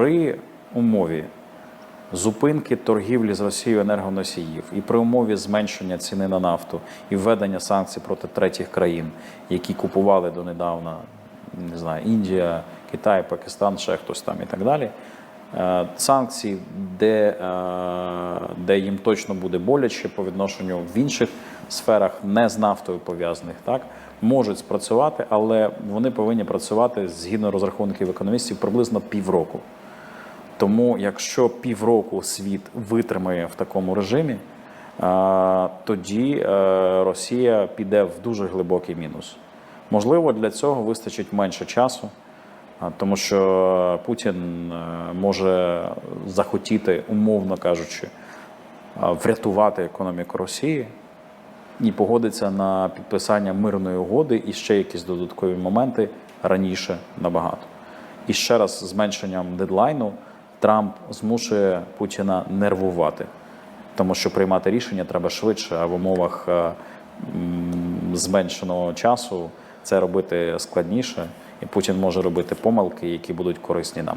При умові зупинки торгівлі з Росією енергоносіїв і при умові зменшення ціни на нафту і введення санкцій проти третіх країн, які купували донедавна, не знаю, Індія, Китай, Пакистан, ще хтось там і так далі. е, Санкції, де, е, де їм точно буде боляче по відношенню в інших сферах, не з нафтою пов'язаних, так можуть спрацювати, але вони повинні працювати згідно розрахунків економістів приблизно півроку. Тому, якщо півроку світ витримає в такому режимі, е, тоді е, Росія піде в дуже глибокий мінус. Можливо, для цього вистачить менше часу, тому що Путін е, може захотіти, умовно кажучи, е, врятувати економіку Росії і погодиться на підписання мирної угоди і ще якісь додаткові моменти раніше набагато. І ще раз зменшенням дедлайну Трамп змушує Путіна нервувати, тому що приймати рішення треба швидше, а в умовах е, зменшеного часу це робити складніше, і Путін може робити помилки, які будуть корисні нам.